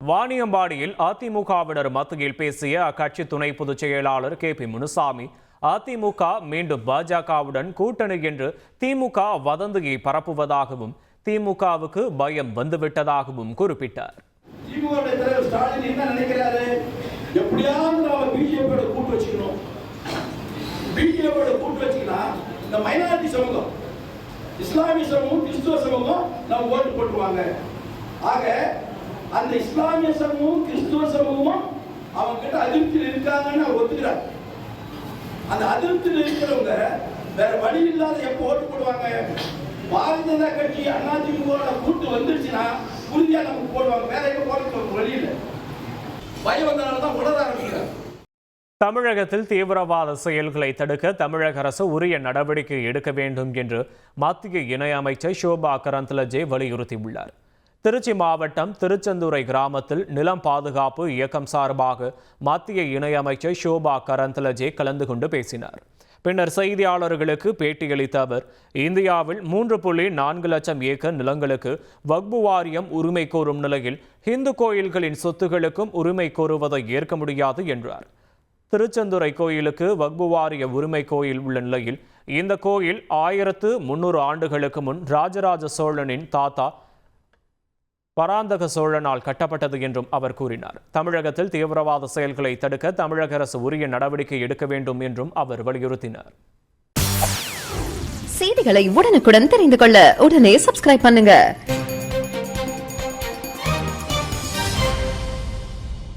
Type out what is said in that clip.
வாணியம்பாடியில் அதிமுகவினர் மத்தியில் பேசிய அக்கட்சி துணை பொதுச் செயலாளர் கே பி முனுசாமி அதிமுக மீண்டும் பாஜகவுடன் கூட்டணி என்று திமுக வதந்தியை பரப்புவதாகவும் திமுகவுக்கு பயம் வந்துவிட்டதாகவும் குறிப்பிட்டார். இஸ்லாமிய சமூகம் கிறிஸ்துவ சமூகம் நம்ம ஓட்டு போட்டுருவாங்க. ஆக அந்த இஸ்லாமிய சமூகம் கிறிஸ்துவ சமூகமும் அவங்க கிட்ட அதிருப்தியில் இருக்காங்கன்னு அவர் ஒத்துக்கிறார். அந்த அதிருப்தியில் இருக்கிறவங்க வேற வழி இல்லாத எப்போ ஓட்டு போடுவாங்க? பாரதிய ஜனதா கட்சி அதிமுக கூட்டு வந்துருச்சுன்னா உறுதியா நமக்கு போடுவாங்க. வேற எங்க போறதுக்கு வழி இல்லை. பயம் வந்தனால தான் உணர ஆரம்பிக்கிறார் தமிழகத்தில் தீவிரவாத செயல்களை தடுக்க தமிழக அரசு உரிய நடவடிக்கை எடுக்க வேண்டும் என்று மத்திய இணையமைச்சர் ஷோபா கரந்த்லஜே வலியுறுத்தியுள்ளார். திருச்சி மாவட்டம் திருச்செந்துறை கிராமத்தில் நிலம் பாதுகாப்பு இயக்கம் சார்பாக மத்திய இணையமைச்சர் ஷோபா கரந்தலஜே கலந்து கொண்டு பேசினார். பின்னர் செய்தியாளர்களுக்கு பேட்டியளித்த அவர் இந்தியாவில் மூன்று புள்ளி நான்கு லட்சம் ஏக்கர் நிலங்களுக்கு வக்பு வாரியம் உரிமை கோரும் நிலையில் ஹிந்து கோயில்களின் சொத்துகளுக்கும் உரிமை கோருவதை ஏற்க முடியாது என்றார். திருச்செந்துறை கோயிலுக்கு வக்பு வாரிய உரிமை கோயில் உள்ள நிலையில் இந்த கோயில் ஆயிரத்து முன்னூறு ஆண்டுகளுக்கு முன் ராஜராஜ சோழனின் தாத்தா பராந்தக சோழனால் கட்டப்பட்டது என்றும் அவர் கூறினார். தமிழகத்தில் தீவிரவாத செயல்களை தடுக்க தமிழக அரசு உரிய நடவடிக்கை எடுக்க வேண்டும் என்றும் அவர் வலியுறுத்தினார். செய்திகளை உடனுக்குடன் தெரிந்து கொள்ள உடனே சப்ஸ்கிரைப் பண்ணுங்க.